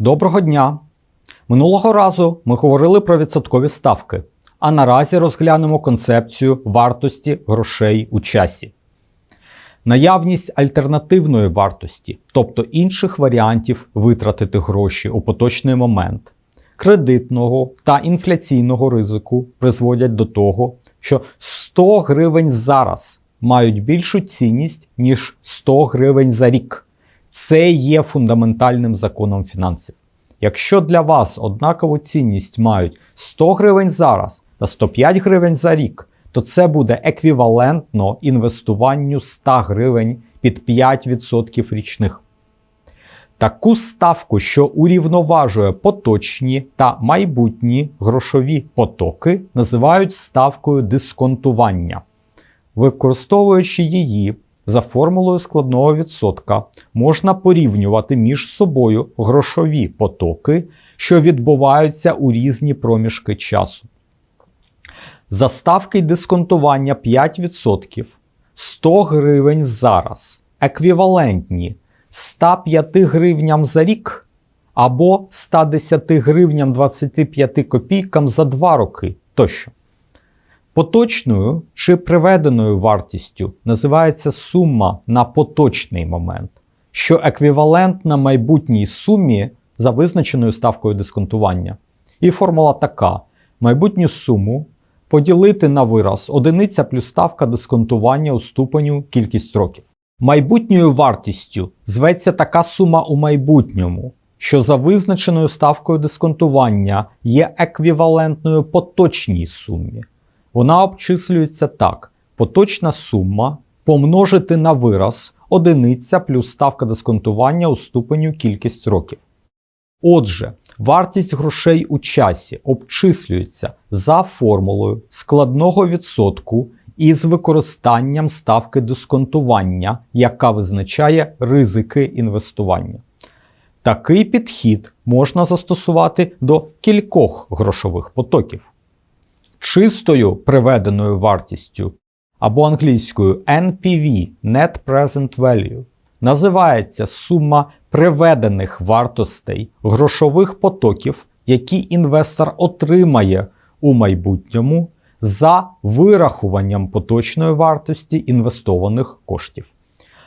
Доброго дня! Минулого разу ми говорили про відсоткові ставки, а наразі розглянемо концепцію вартості грошей у часі. Наявність альтернативної вартості, тобто інших варіантів витратити гроші у поточний момент, кредитного та інфляційного ризику призводять до того, що 100 гривень зараз мають більшу цінність, ніж 100 гривень за рік. Це є фундаментальним законом фінансів. Якщо для вас однакову цінність мають 100 гривень зараз та 105 гривень за рік, то це буде еквівалентно інвестуванню 100 гривень під 5% річних. Таку ставку, що урівноважує поточні та майбутні грошові потоки, називають ставкою дисконтування. Використовуючи її за формулою складного відсотка, можна порівнювати між собою грошові потоки, що відбуваються у різні проміжки часу. За ставки дисконтування 5% 100 гривень зараз еквівалентні 105 гривням за рік або 110 гривням 25 копійкам за 2 роки тощо. Поточною чи приведеною вартістю називається сума на поточний момент, що еквівалентна майбутній сумі за визначеною ставкою дисконтування. І формула така: майбутню суму поділити на вираз одиниця плюс ставка дисконтування у ступеню кількість років. Майбутньою вартістю зветься така сума у майбутньому, що за визначеною ставкою дисконтування є еквівалентною поточній сумі. Вона обчислюється так: поточна сума помножити на вираз одиниця плюс ставка дисконтування у ступеню кількість років. Отже, вартість грошей у часі обчислюється за формулою складного відсотку із використанням ставки дисконтування, яка визначає ризики інвестування. Такий підхід можна застосувати до кількох грошових потоків. Чистою приведеною вартістю або англійською NPV Net Present Value називається сума приведених вартостей грошових потоків, які інвестор отримає у майбутньому за вирахуванням поточної вартості інвестованих коштів.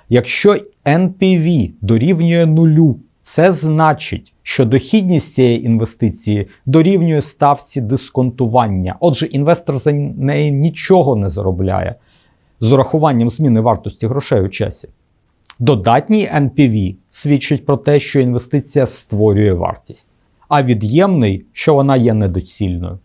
Якщо NPV дорівнює нулю, це значить, що дохідність цієї інвестиції дорівнює ставці дисконтування. Отже, інвестор за неї нічого не заробляє з урахуванням зміни вартості грошей у часі. Додатній NPV свідчить про те, що інвестиція створює вартість, а від'ємний, що вона є недоцільною.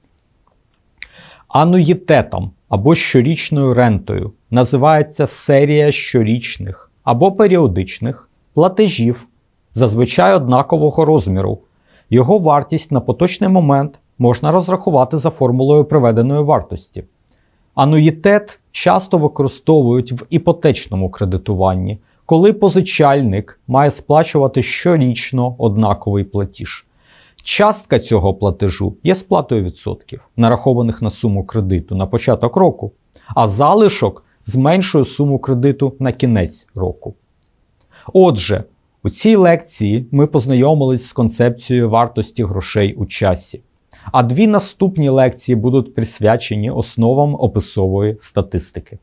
Ануїтетом або щорічною рентою називається серія щорічних або періодичних платежів, зазвичай однакового розміру. Його вартість на поточний момент можна розрахувати за формулою приведеної вартості. Ануїтет часто використовують в іпотечному кредитуванні, коли позичальник має сплачувати щорічно однаковий платіж. Частка цього платежу є сплатою відсотків, нарахованих на суму кредиту на початок року, а залишок зменшує суму кредиту на кінець року. Отже, у цій лекції ми познайомились з концепцією вартості грошей у часі. А дві наступні лекції будуть присвячені основам описової статистики.